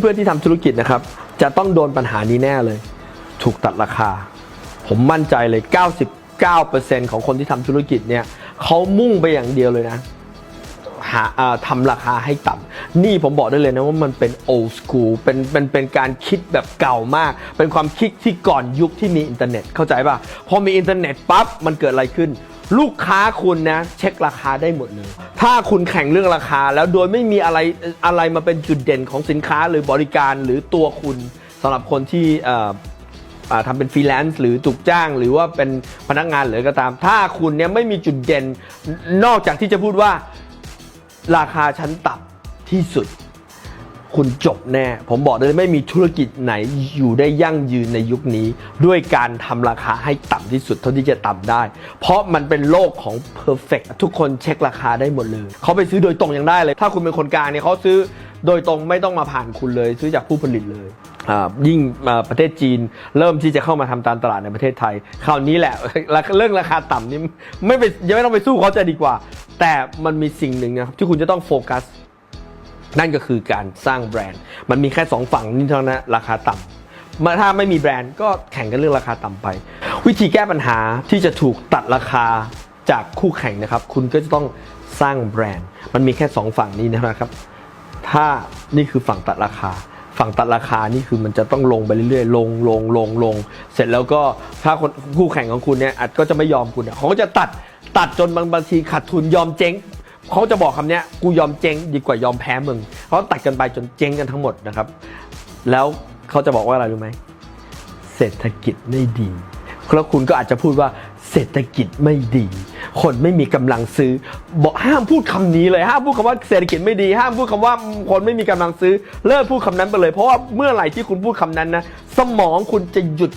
เพื่อนๆที่ทำธุรกิจนะครับ จะต้องโดนปัญหานี้แน่เลย ถูกตัดราคา ผมมั่นใจเลย 99%ของคนที่ทำธุรกิจเนี่ยเขามุ่งไปอย่างเดียวเลยนะหาอ่าทำราคาให้ต่ำนี่ผมบอกได้เลยนะว่ามันเป็น old school เป็นเป็นเป็นการคิดแบบเก่ามาก เป็นความคิดที่ก่อนยุคที่มีอินเทอร์เน็ตเข้าใจป่ะ พอมีอินเทอร์เน็ตปั๊บมันเกิดอะไรขึ้น ลูกค้าคุณนะ เช็คราคาได้หมดเลย ถ้าคุณแข่งเรื่องราคา แล้วโดยไม่มีอะไรอะไรมาเป็นจุดเด่นของสินค้าหรือบริการหรือตัวคุณสำหรับคนที่ทำเป็นฟรีแลนซ์หรือถูกจ้าง หรือว่าเป็นพนักงานหรือก็ตาม ถ้าคุณเนี่ยไม่มีจุดเด่น นอกจากที่จะพูดว่าราคาชั้นต่ำที่สุด คุณจบแน่ ผมบอกเลยไม่มีธุรกิจไหนอยู่ได้ยั่งยืนในยุคนี้ ด้วยการทำราคาให้ต่ำที่สุดเท่าที่จะต่ำได้ เพราะมันเป็นโลกของ perfect ทุกคนเช็คราคาได้หมดเลย เขาไปซื้อโดยตรงยังได้เลย ถ้าคุณเป็นคนกลางเนี่ยเขาซื้อโดยตรงไม่ต้องมาผ่านคุณเลย ซื้อจากผู้ผลิตเลยยิ่งประเทศจีนเริ่มที่จะเข้ามาทำตามตลาดในประเทศไทย คราวนี้แหละเรื่องราคาต่ำนี่ไม่ไปยังไม่ต้องไปสู้เขาจะดีกว่า แต่มันมีสิ่งหนึ่งนะครับที่คุณจะต้องโฟกัส นั่นก็คือการสร้างแบรนด์ มันมีแค่สองฝั่งนี่เท่านั้นราคาต่ำมาถ้าไม่มีแบรนด์ก็แข่งกันเรื่องราคาต่ำไป วิธีแก้ปัญหาที่จะถูกตัดราคาจากคู่แข่งนะครับ คุณก็จะต้องสร้างแบรนด์ มันมีแค่สองฝั่งนี้นะครับ ถ้านี่คือฝั่งตัดราคา ฝั่งตัดราคานี่คือมันจะต้องลงไปเรื่อยๆ ลงลงลงลง เสร็จแล้วก็ถ้าคนคู่แข่งของคุณเนี่ยอาจก็จะไม่ยอมคุณเขาก็จะตัดตัดจนบางบางทีขาดทุนยอมเจ๊ง เขาจะบอกคำนี้กูยอมเจ๊งดีกว่ายอมแพ้มึงเขาตัดกันไปจนเจ๊งกันทั้งหมดนะครับ แล้วเขาจะบอกว่าอะไรรู้ไหมเศรษฐกิจไม่ดีแล้วคุณก็อาจจะพูดว่าเศรษฐกิจไม่ดี คนไม่มีกำลังซื้อ บอกห้ามพูดคำนี้เลยห้ามพูดคำว่าเศรษฐกิจไม่ดี ห้ามพูดคำว่าคนไม่มีกำลังซื้อ เลิกพูดคำนั้นไปเลย เพราะว่าเมื่อไหร่ที่คุณพูดคำนั้นนะสมองคุณจะหยุด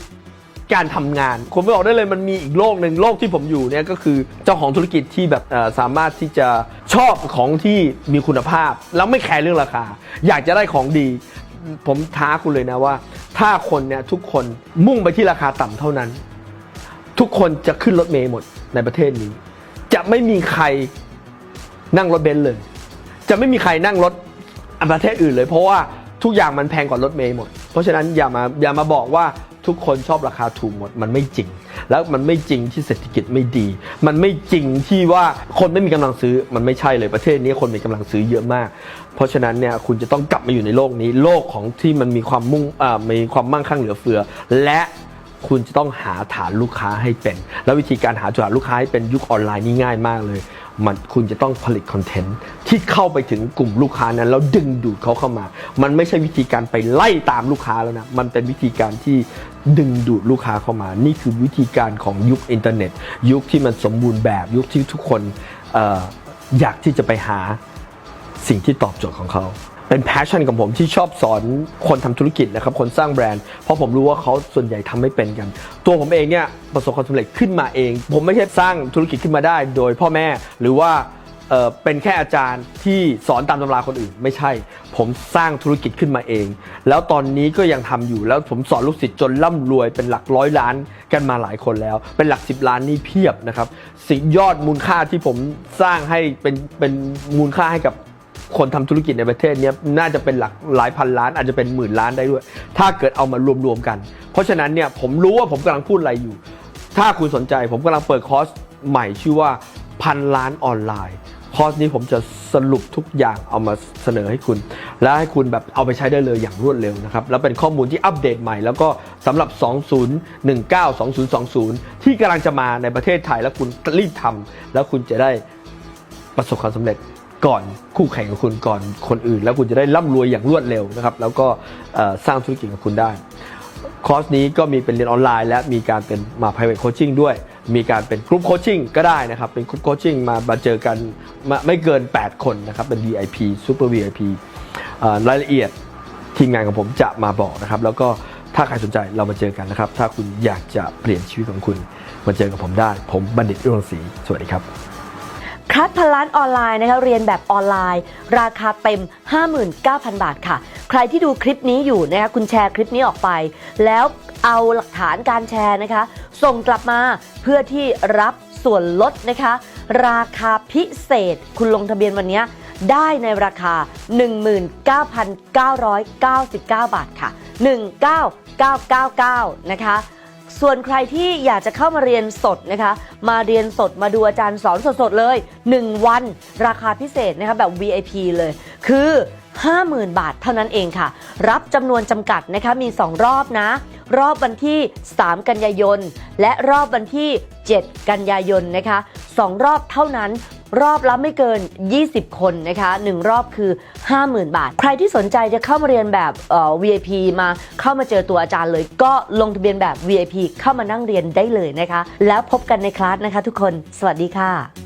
การทำงานผมไม่บอกได้เลยมันมีอีกโลกหนึ่งโลกที่ผมอยู่เนี่ยก็คือเจ้าของธุรกิจที่แบบสามารถที่จะชอบของที่มีคุณภาพ แล้วไม่แคร์เรื่องราคา อยากจะได้ของดี ผมท้าคุณเลยนะว่า ถ้าคนเนี่ยทุกคนมุ่งไปที่ราคาต่ำเท่านั้น ทุกคนจะขึ้นรถเมล์หมดในประเทศนี้ จะไม่มีใครนั่งรถเบนซ์เลย จะไม่มีใครนั่งรถประเทศอื่นเลย เพราะว่าทุกอย่างมันแพงกว่ารถเมล์หมด เพราะฉะนั้นอย่ามาอย่ามาบอกว่า ทุกคนชอบราคาถูกหมด มันไม่จริง แล้วมันไม่จริงที่เศรษฐกิจไม่ดี มันไม่จริงที่ว่าคนไม่มีกำลังซื้อมันไม่ใช่เลยประเทศนี้คนมีกำลังซื้อเยอะมาก เพราะฉะนั้นเนี่ยคุณจะต้องกลับมาอยู่ในโลกนี้ โลกของที่มันมีความมุ่งอ่ามีความมั่งคั่งเหลือเฟือ และคุณจะต้องหาฐานลูกค้าให้เป็น แล้ววิธีการหาฐานลูกค้าให้เป็นยุคออนไลน์นี่ง่ายมากเลย มันคุณจะต้องผลิตคอนเทนต์ที่เข้าไปถึงกลุ่มลูกค้านั้นแล้วดึงดูดเขาเข้ามา มันไม่ใช่วิธีการไปไล่ตามลูกค้าแล้วนะ มันเป็นวิธีการที่ดึงดูดลูกค้าเข้ามา นี่คือวิธีการของยุคอินเทอร์เน็ต ยุคที่มันสมบูรณ์แบบยุคที่ทุกคนอออยากที่จะไปหาสิ่งที่ตอบโจทย์ของเขา เป็นแพชชั่นของผมที่ชอบสอนคนทำธุรกิจนะครับคนสร้างแบรนด์เพราะผมรู้ว่าเขาส่วนใหญ่ทำไม่เป็นกัน ตัวผมเองเนี่ยประสบความสำเร็จขึ้นมาเอง ผมไม่ใช่สร้างธุรกิจขึ้นมาได้ โดยพ่อแม่หรือว่าเเป็นแค่อาจารย์ที่สอนตามตำราคนอื่น ไม่ใช่ ผมสร้างธุรกิจขึ้นมาเอง แล้วตอนนี้ก็ยังทำอยู่แล้วผมสอนลูกศิษย์จนร่ำรวยเป็นหลักร้อยล้านกันมาหลายคนแล้ว เป็นหลักสิบล้านนี่เพียบนะครับสิ่งยอดมูลค่าที่ผมสร้างให้เป็นเป็นมูลค่าให้กับ คนทำธุรกิจในประเทศนี้น่าจะเป็นหลักหลายพันล้านอาจจะเป็นหมื่นล้านได้ด้วย ถ้าเกิดเอามารวมๆกัน เพราะฉะนั้นเนี่ยผมรู้ว่าผมกำลังพูดอะไรอยู่ ถ้าคุณสนใจผมกำลังเปิดคอร์สใหม่ชื่อว่าพันล้านออนไลน์คอร์สนี้ผมจะสรุปทุกอย่างเอามาเสนอให้คุณ และให้คุณแบบเอาไปใช้ได้เลยอย่างรวดเร็วนะครับ แล้วเป็นข้อมูลที่อัปเดตใหม่ แล้วก็สำหรับ 2019 2020 ที่กำลังจะมาในประเทศไทย แล้วคุณรีบทำแล้วคุณจะได้ประสบความสำเร็จ ก่อนคู่แข่งของคุณก่อนคนอื่น แล้วคุณจะได้ร่ำรวยอย่างรวดเร็วนะครับแล้วก็สร้างธุรกิจของคุณได้คอร์สนี้ก็มีเป็นเรียนออนไลน์ และมีการเป็นมา private coaching ด้วย มีการเป็นกลุ่มโคชชิ่งก็ได้นะครับ เป็นกลุ่มโคชชิ่งมามาเจอกันมาไม่เกิน 8 คนนะครับ เป็น VIP Super VIP รายละเอียดทีมงานของผมจะมาบอกนะครับ แล้วก็ถ้าใครสนใจเรามาเจอกันนะครับ ถ้าคุณอยากจะเปลี่ยนชีวิตของคุณ มาเจอกับผมได้ ผมบัณฑิตรุ่งศรีสวัสดีครับ คลาสพันล้านออนไลน์นะคะเรียนแบบออนไลน์ ราคาเต็ม 59,000 บาทค่ะ ใครที่ดูคลิปนี้อยู่นะคะคุณแชร์คลิปนี้ออกไป แล้วเอาหลักฐานการแชร์นะคะ ส่งกลับมาเพื่อที่รับส่วนลดนะคะ ราคาพิเศษคุณลงทะเบียนวันนี้ได้ในราคา 19,999 บาทค่ะ 19999 นะคะ ส่วนใครที่อยากจะเข้ามาเรียนสดนะคะ มาเรียนสดมาดูอาจารย์สอนสดๆเลย 1 วันราคาพิเศษนะคะแบบ VIP เลย คือ 50,000 บาทเท่านั้นเองค่ะ รับจำนวนจำกัดนะคะมี 2 รอบนะ รอบวันที่ 3 กันยายน และรอบวันที่ 7 กันยายนนะคะ 2 รอบเท่านั้น รอบละไม่เกิน 20 คนนะคะ1รอบคือ 50,000 บาท ใครที่สนใจจะเข้ามาเรียนแบบเอ่อ VIP มาเข้ามาเจอตัวอาจารย์เลย ก็ลงทะเบียนแบบ VIP เข้ามานั่งเรียนได้เลยนะคะ แล้วพบกันในคลาสนะคะทุกคน สวัสดีค่ะ